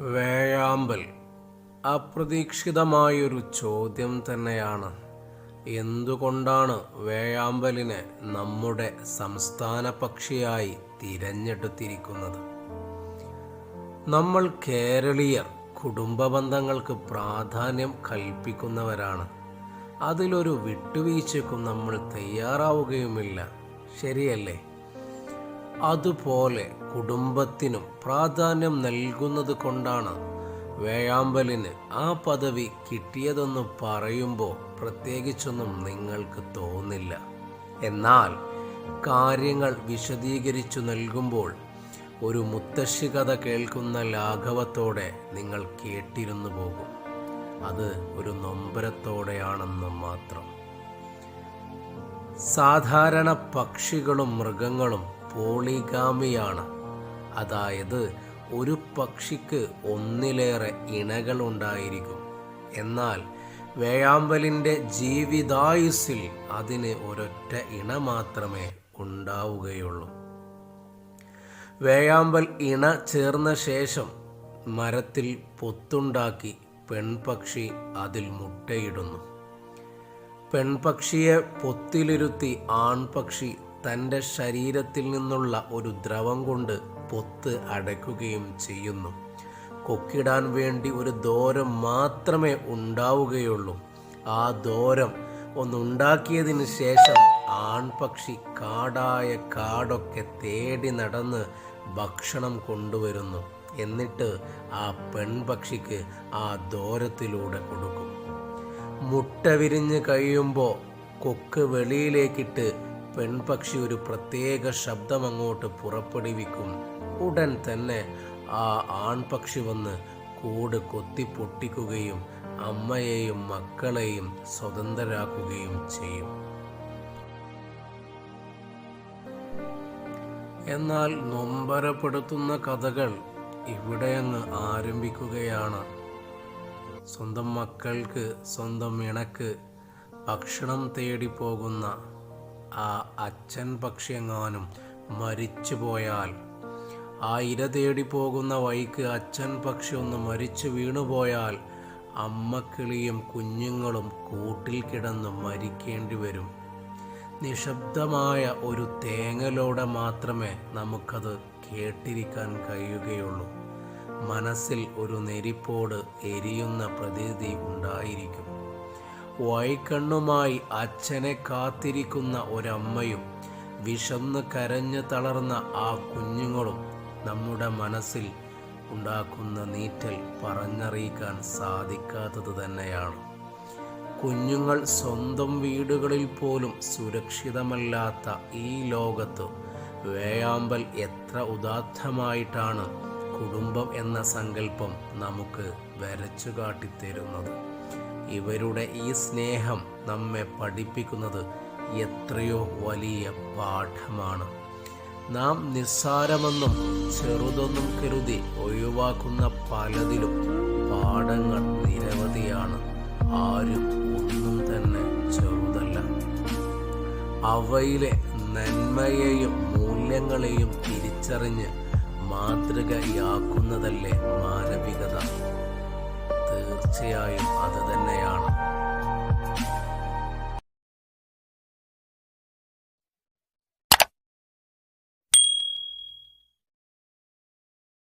വേഴാമ്പൽ. അപ്രതീക്ഷിതമായൊരു ചോദ്യം തന്നെയാണ്. എന്തുകൊണ്ടാണ് വേഴാമ്പലിനെ നമ്മുടെ സംസ്ഥാന പക്ഷിയായി തിരഞ്ഞെടുത്തിരിക്കുന്നത്? നമ്മൾ കേരളീയർ കുടുംബ ബന്ധങ്ങൾക്ക് പ്രാധാന്യം കൽപ്പിക്കുന്നവരാണ്. അതിലൊരു വിട്ടുവീഴ്ചയ്ക്കും നമ്മൾ തയ്യാറാവുകയുമില്ല. ശരിയല്ലേ? അതുപോലെ കുടുംബത്തിനും പ്രാധാന്യം നൽകുന്നത് കൊണ്ടാണ് വേഴാമ്പലിന് ആ പദവി കിട്ടിയതെന്ന് പറയുമ്പോൾ പ്രത്യേകിച്ചൊന്നും നിങ്ങൾക്ക് തോന്നില്ല. എന്നാൽ കാര്യങ്ങൾ വിശദീകരിച്ചു നൽകുമ്പോൾ ഒരു മുത്തശ്ശി കഥ കേൾക്കുന്ന ലാഘവത്തോടെ നിങ്ങൾ കേട്ടിരുന്നു പോകും. അത് ഒരു നൊമ്പരത്തോടെയാണെന്ന് മാത്രം. സാധാരണ പക്ഷികളും മൃഗങ്ങളും പോളിഗാമിയാണ്. അതായത് ഒരു പക്ഷിക്ക് ഒന്നിലേറെ ഇണകൾ ഉണ്ടായിരിക്കും എന്നാൽ വേഴാമ്പലിന്റെ ജീവിതായുസ്സിൽ അതിന് ഒരൊറ്റ ഇണ മാത്രമേ ഉണ്ടാവുകയുള്ളൂ. വേഴാമ്പൽ ഇണ ചേർന്ന ശേഷം മരത്തിൽ പൊത്തുണ്ടാക്കി പെൺപക്ഷി അതിൽ മുട്ടയിടുന്നു. പെൺപക്ഷിയെ പൊത്തിലിരുത്തി ആൺപക്ഷി തന്റെ ശരീരത്തിൽ നിന്നുള്ള ഒരു ദ്രവം കൊണ്ട് പൊത്ത് അടയ്ക്കുകയും ചെയ്യുന്നു. കൊക്കിടാൻ വേണ്ടി ഒരു ദോരം മാത്രമേ ഉണ്ടാവുകയുള്ളൂ. ആ ദോരം ഒന്നുണ്ടാക്കിയതിന് ശേഷം ആൺപക്ഷി കാടായ കാടൊക്കെ തേടി നടന്ന് ഭക്ഷണം കൊണ്ടുവരുന്നു. എന്നിട്ട് ആ പെൺപക്ഷിക്ക് ആ ദോരത്തിലൂടെ കൊടുക്കും. മുട്ട വിരിഞ്ഞ് കഴിയുമ്പോൾ കൊക്ക് വെളിയിലേക്കിട്ട് പെൺപക്ഷി ഒരു പ്രത്യേക ശബ്ദം അങ്ങോട്ട് പുറപ്പെടുവിക്കും. ഉടൻ തന്നെ ആ ആൺപക്ഷി വന്ന് കൂട് കൊത്തി പൊട്ടിക്കുകയും അമ്മയെയും മക്കളെയും സ്വതന്ത്രരാക്കുകയും ചെയ്യും. എന്നാൽ നൊമ്പരപ്പെടുത്തുന്ന കഥകൾ ഇവിടെ അങ്ങ് ആരംഭിക്കുകയാണ്. സ്വന്തം മക്കൾക്ക് സ്വന്തം ഇണക്ക് ഭക്ഷണം തേടി പോകുന്ന ആ അച്ഛൻ പക്ഷിയെങ്ങാനും മരിച്ചു പോയാൽ ആ ഇര തേടി പോകുന്ന വഴിക്ക് അച്ഛൻ പക്ഷി ഒന്ന് മരിച്ചു വീണുപോയാൽ അമ്മക്കിളിയും കുഞ്ഞുങ്ങളും കൂട്ടിൽ കിടന്ന് മരിക്കേണ്ടി വരും. നിശബ്ദമായ ഒരു തേങ്ങലോടെ മാത്രമേ നമുക്കത് കേട്ടിരിക്കാൻ കഴിയുകയുള്ളൂ. മനസ്സിൽ ഒരു നെരിപ്പോട് എരിയുന്ന പ്രതീതി ഉണ്ടായിരിക്കും. വൈക്കണ്ണുമായി അച്ഛനെ കാത്തിരിക്കുന്ന ഒരമ്മയും വിശന്ന് കരഞ്ഞു തളർന്ന ആ കുഞ്ഞുങ്ങളും നമ്മുടെ മനസ്സിൽ ഉണ്ടാക്കുന്ന നീറ്റൽ പറഞ്ഞറിയിക്കാൻ സാധിക്കാത്തത് തന്നെയാണ്. കുഞ്ഞുങ്ങൾ സ്വന്തം വീടുകളിൽ പോലും സുരക്ഷിതമല്ലാത്ത ഈ ലോകത്ത് വേയാമ്പൽ എത്ര ഉദാത്തമായിട്ടാണ് കുടുംബം എന്ന സങ്കല്പം നമുക്ക് വരച്ചു കാട്ടിത്തരുന്നത്. ഇവരുടെ ഈ സ്നേഹം നമ്മെ പഠിപ്പിക്കുന്നത് എത്രയോ വലിയ പാഠമാണ്. നാം നിസ്സാരമെന്നും ചെറുതൊന്നും കരുതി ഒഴിവാക്കുന്ന പലതിലും പാഠങ്ങൾ നിരവധിയാണ്. ആരും ഒന്നും തന്നെ ചെറുതല്ല. അവയിലെ നന്മയെയും മൂല്യങ്ങളെയും തിരിച്ചറിഞ്ഞ് മാതൃകയാക്കുന്നതല്ലേ മാനവികത? തീർച്ചയായും അത് തന്നെയാണ്.